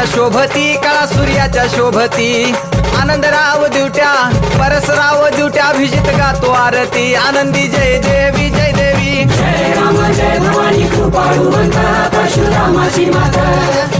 सूर्याच्या शोभती कळा सूर्याच्या शोभती. आनंदराव दिवट्या परसराव दिवट्या अभिजित गातो आरती. आनंदी जय देवी जय देवी. जय राम जय भवानी कृपाळू परशुरामाची माता.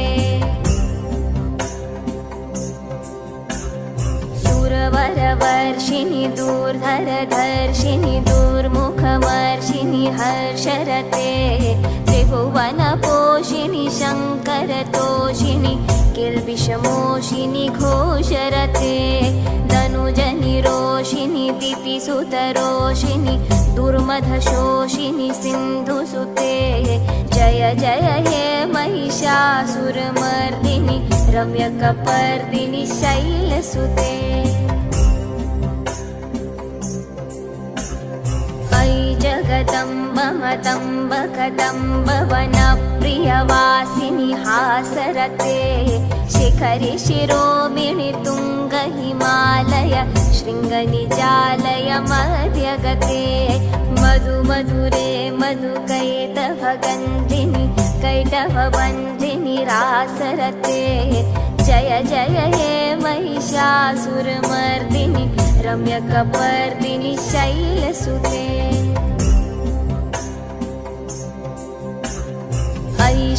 िनि दूर् धरदर्षिणि हर्षरते त्रिभुवनपोषिणि शङ्करतोषिणि किल्बिषमोषिनि घोषरते धनुजनि रोषिनि दीतिसुतरोषिनि सिन्धुसुते जय जय हे महिषासुरमर्दिनि रम्यकपर्दिनि शैलसुते। जगदम्ब मतम्ब कदम्ब वनप्रियवासिनि हासरते। शिखरि शिरोमिणि तुङ्ग हिमालय शृङ्गनिजालय मध्यगते। मधु मधुरे मधुकैटभगन्धिनि कैटभबन्धिनि रासरते। जय जय हे महिषासुरमर्दिनि रम्यकपर्दिनि शैलसुते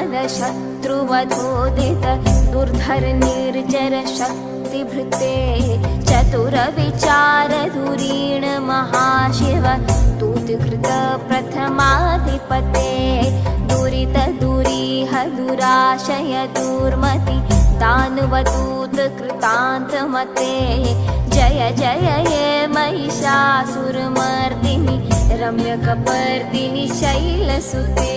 शत्रुवधोदित दुर्धर निर्जर शक्तिभृते चतुरविचारधुरीण महाशिव दूतकृत प्रथमाधिपते दुरित दुरीह दुराशय दुर्मति दानवदूत कृतान्तमते जय जय हे महिषासुरमर्दिनि रम्यकपर्दिनि शैलसुते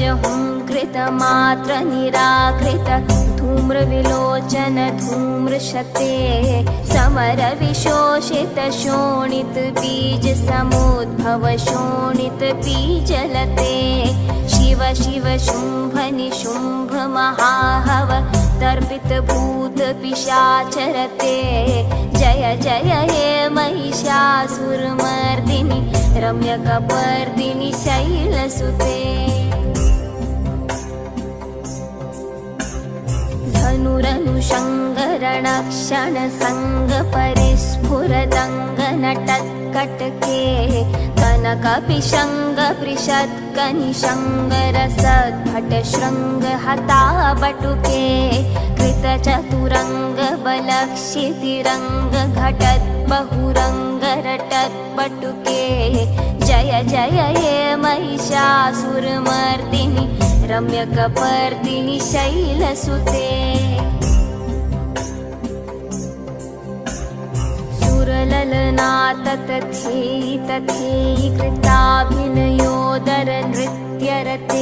निज हुङ्कृत मात्र निराकृत धूम्रविलोचन धूम्रशते समर विशोषित शोणित बीज समुद्भव शोणित बीजलते। शिव शिव शुम्भ निशुम्भ महाहव तर्पित भूत पिशाचरते। जय जय हे महिषासुरमर्दिनि रम्यकपर्दिनि शैलसुते धनुरनुशङ्करणक्षण सङ्गपरिस्फुरदङ्गनटत्कटके कनकपिशङ्गपृषत्कनिशङ्गर सद्भट शृङ्ग बहुरङ्गरटत्पटुके जय जय हे महिषासुरमर्दिनि रम्यकपर्दिनि शैलसुते। सुरललना तथेयि तथेयि कृताभिनयोदर नृत्यरते